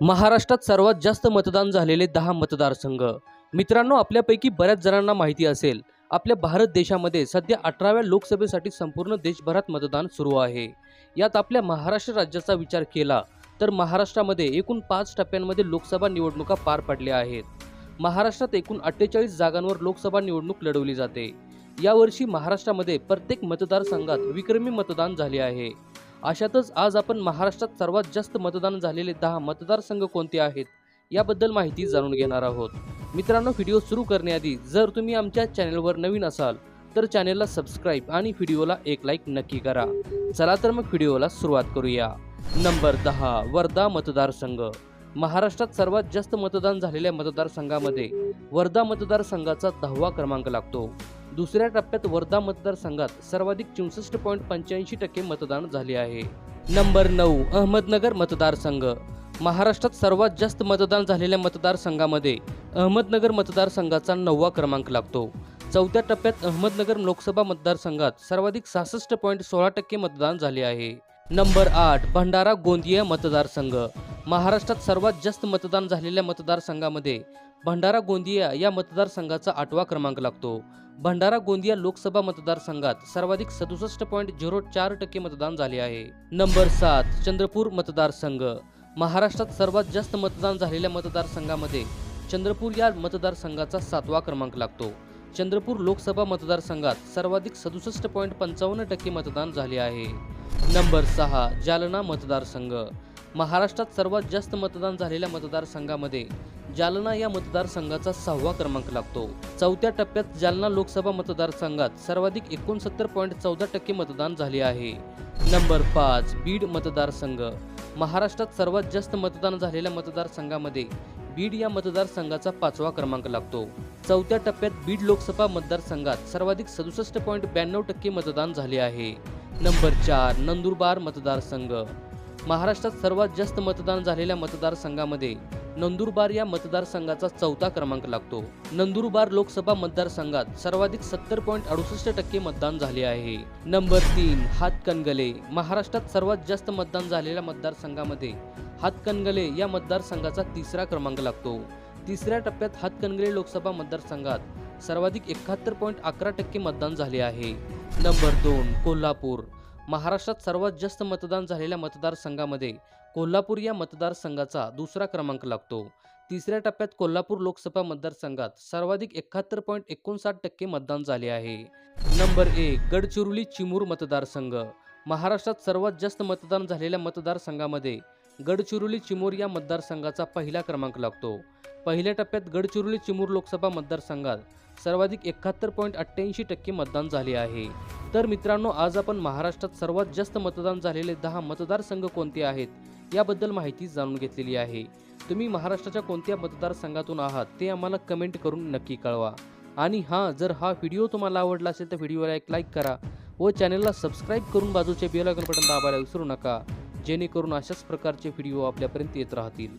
महाराष्ट्रात सर्वात जास्त मतदान झालेले दहा मतदारसंघ. मित्रांनो आपल्यापैकी बऱ्याच जणांना माहिती असेल आपल्या भारत देशामध्ये सध्या अठराव्या लोकसभेसाठी संपूर्ण देशभरात मतदान सुरू आहे. यात आपल्या महाराष्ट्र राज्याचा विचार केला तर महाराष्ट्रामध्ये एकूण पाच टप्प्यांमध्ये लोकसभा निवडणुका पार पडल्या आहेत. महाराष्ट्रात एकूण अठ्ठेचाळीस जागांवर लोकसभा निवडणूक लढवली जाते. यावर्षी महाराष्ट्रामध्ये प्रत्येक मतदारसंघात विक्रमी मतदान झाले आहे. अशातच आज आपण महाराष्ट्रात सर्वात जास्त मतदान झालेले दहा मतदारसंघ कोणते आहेत याबद्दल माहिती जाणून घेणार आहोत. मित्रांनो व्हिडिओ सुरू करण्याआधी जर तुम्ही आमच्या चॅनलवर नवीन असाल तर चॅनलला सबस्क्राईब आणि व्हिडिओला एक लाईक नक्की करा. चला तर मग व्हिडिओला सुरुवात करूया. नंबर दहा वर्धा मतदारसंघ. महाराष्ट्रात सर्वात जास्त मतदान झालेल्या मतदारसंघामध्ये वर्धा मतदारसंघाचा दहावा क्रमांक लागतो. दुसऱ्या टप्प्यात वर्धा मतदारसंघात सर्वाधिक चौसष्ट पॉईंट पंच्याऐंशी टक्के मतदान झाले आहे. नंबर नऊ अहमदनगर मतदारसंघ. महाराष्ट्रात सर्वात जास्त मतदान झालेल्या मतदारसंघामध्ये अहमदनगर मतदारसंघाचा नववा क्रमांक लागतो. चौथ्या टप्प्यात अहमदनगर लोकसभा मतदारसंघात सर्वाधिक सहासष्ट पॉईंट सोळा टक्के मतदान झाले आहे. नंबर आठ भंडारा गोंदिया मतदारसंघ. महाराष्ट्रात सर्वात जास्त मतदान झालेल्या मतदारसंघामध्ये भंडारा गोंदिया या मतदारसंघाचा आठवा क्रमांक लागतो. भंडारा गोंदिया लोकसभा मतदारसंघात सर्वाधिक सदुसष्ट पॉईंट झिरो चार टक्के मतदान झाले आहे. नंबर सात चंद्रपूर मतदारसंघ. महाराष्ट्रात सर्वात जास्त मतदान झालेल्या मतदारसंघामध्ये चंद्रपूर या मतदारसंघाचा सातवा क्रमांक लागतो. चंद्रपूर लोकसभा मतदारसंघात सर्वाधिक सदुसष्ट पॉईंट पंचावन्न टक्के मतदान झाले आहे. नंबर सहा जालना मतदारसंघ. महाराष्ट्रात सर्वात जास्त मतदान झालेल्या मतदारसंघामध्ये जालना या मतदारसंघाचा सहावा क्रमांक लागतो. चौथ्या टप्प्यात जालना लोकसभा मतदारसंघात सर्वाधिक एकोणसत्तर पॉईंट चौदा टक्के मतदान झाले आहे. नंबर पाच बीड मतदारसंघ. महाराष्ट्रात सर्वात जास्त मतदान झालेल्या मतदारसंघामध्ये बीड या मतदारसंघाचा पाचवा क्रमांक लागतो. चौथ्या टप्प्यात बीड लोकसभा मतदारसंघात सर्वाधिक सदुसष्ट पॉईंट ब्याण्णव टक्के मतदान झाले आहे. नंबर चार नंदुरबार मतदारसंघ. महाराष्ट्रात सर्वात जास्त मतदान झालेल्या मतदारसंघामध्ये नंदुरबार या मतदारसंघाचा चौथा क्रमांक लागतो. नंदुरबार लोकसभा मतदारसंघात सर्वाधिक सत्तर पॉईंट अडुसष्ट टक्के मतदान झाले आहे. नंबर तीन हातकणगले. महाराष्ट्रात सर्वात जास्त मतदान झालेल्या मतदारसंघामध्ये हातकणगले या मतदारसंघाचा तिसरा क्रमांक लागतो. तिसऱ्या टप्प्यात हातकणगले लोकसभा मतदारसंघात सर्वाधिक एकाहत्तर पॉईंट अकरा टक्के मतदान झाले आहे. नंबर दोन कोल्हापूर. महाराष्ट्रात सर्वात जास्त मतदान झालेल्या मतदारसंघामध्ये कोल्हापूर या मतदारसंघाचा दुसरा क्रमांक लागतो. तिसऱ्या टप्प्यात कोल्हापूर लोकसभा मतदारसंघात सर्वाधिक एकाहत्तर पॉईंट एकोणसाठ टक्के मतदान झाले आहे. नंबर एक गडचिरोली चिमूर मतदारसंघ. महाराष्ट्रात सर्वात जास्त मतदान झालेल्या मतदारसंघामध्ये गडचिरोली चिमूर या मतदारसंघाचा पहिला क्रमांक लागतो. पहिल्या टप्प्यात गडचिरोली चिमूर लोकसभा मतदारसंघात सर्वाधिक एकाहत्तर पॉईंट अठ्ठ्याऐंशी टक्के मतदान झाले आहे. तर मित्रांनो आज आपण महाराष्ट्रात सर्वात जास्त मतदान झालेले दहा मतदारसंघ कोणते आहेत याबद्दल माहिती जाणून घेतलेली आहे. तुम्ही महाराष्ट्राच्या कोणत्या मतदारसंघातून आहात ते आम्हाला कमेंट करून नक्की कळवा. आणि हां जर हा व्हिडिओ तुम्हाला आवडला असेल तर व्हिडिओला एक लाईक करा व चॅनलला सबस्क्राईब करून बाजूचे बेल आयकॉन बटन दाबायला विसरू नका जेणेकरून अशाच प्रकारचे व्हिडिओ आपल्यापर्यंत येत राहतील.